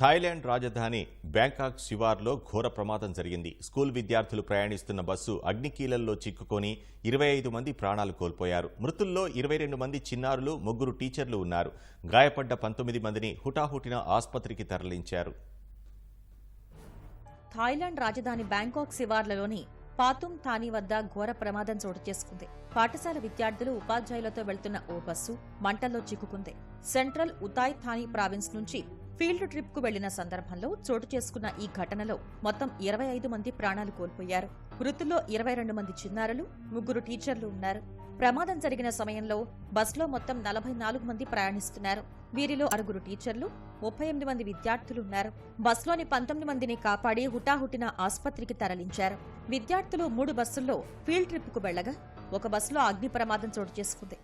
Thailand రాజధాని Bangkok శివార్లో ఘోర ప్రమాదం జరిగింది. స్కూల్ విద్యార్థులు ప్రయాణిస్తున్న బస్సు అగ్నికీలల్లో చిక్కుకొని ఇరవై ఐదు మంది ప్రాణాలు కోల్పోయారు. మృతుల్లో ఇరవై రెండు మంది చిన్నారులు ముగ్గురు టీచర్లు ఉన్నారు. గాయపడ్డ పంతొమ్మిది మందిని హుటాహుటిన ఆసుపత్రికి తరలించారు. థాయిలాండ్ రాజధాని బ్యాంకాక్ శివార్లలోని పాతుమ్ థానీ వద్ద ఘోర ప్రమాదం చోటు చేసుకుంది. పాఠశాల విద్యార్థులు ఉపాధ్యాయులతో వెళ్తున్న ఓ బస్సు మంటల్లో చిక్కుకుంది. సెంట్రల్ ఉతాయ్ థానీ ప్రావిన్స్ నుంచి ఫీల్డ్ ట్రిప్కు వెళ్ళిన సందర్భంలో చోటు చేసుకున్న ఈ ఘటనలో మొత్తం ఇరవై ఐదు మంది ప్రాణాలు కోల్పోయారు. మృతుల్లో ఇరవై రెండు మంది చిన్నారులు ముగ్గురు టీచర్లు ఉన్నారు. ప్రమాదం జరిగిన సమయంలో బస్సులో మొత్తం నలభై నాలుగు మంది ప్రయాణిస్తున్నారు. వీరిలో ఆరుగురు టీచర్లు ముప్పై ఎనిమిది మంది విద్యార్థులు ఉన్నారు. బస్సులోని పంతొమ్మిది మందిని కాపాడి హుటాహుటిన ఆసుపత్రికి తరలించారు. విద్యార్థులు మూడు బస్సుల్లో ఫీల్డ్ ట్రిప్కు వెళ్ళగా ఒక బస్సులో అగ్ని ప్రమాదం చోటు చేసుకుంది.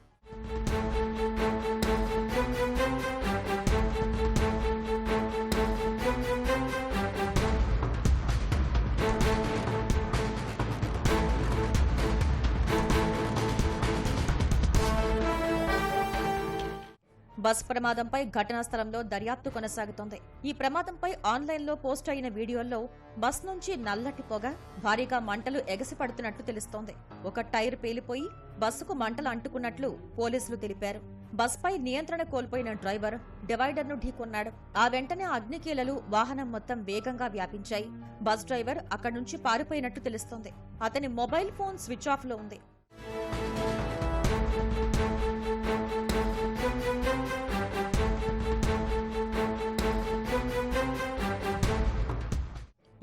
బస్ ప్రమాదంపై ఘటనా స్థలంలో దర్యాప్తు కొనసాగుతోంది. ఈ ప్రమాదంపై ఆన్లైన్లో పోస్ట్ అయిన వీడియోల్లో బస్ నుంచి నల్లటి పొగ భారీగా మంటలు ఎగసిపడుతున్నట్లు తెలుస్తోంది. ఒక టైర్ పేలిపోయి బస్సుకు మంటలు అంటుకున్నట్లు పోలీసులు తెలిపారు. బస్పై నియంత్రణ కోల్పోయిన డ్రైవర్ డివైడర్ను ఢీకొన్నాడు. ఆ వెంటనే అగ్నికీలలు వాహనం మొత్తం వేగంగా వ్యాపించాయి. బస్ డ్రైవర్ అక్కడి నుంచి పారిపోయినట్టు తెలుస్తోంది. అతని మొబైల్ ఫోన్ స్విచ్ ఆఫ్లో ఉంది.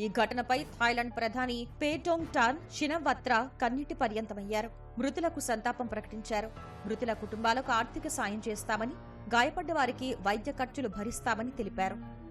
ఈ ఘటనపై థాయిలాండ్ ప్రధాని పేటోంగ్ టాన్ షినవత్రా కన్నీటి పర్యంతమయ్యారు. మృతులకు సంతాపం ప్రకటించారు. మృతుల కుటుంబాలకు ఆర్థిక సాయం చేస్తామని గాయపడ్డ వారికి వైద్య ఖర్చులు భరిస్తామని తెలిపారు.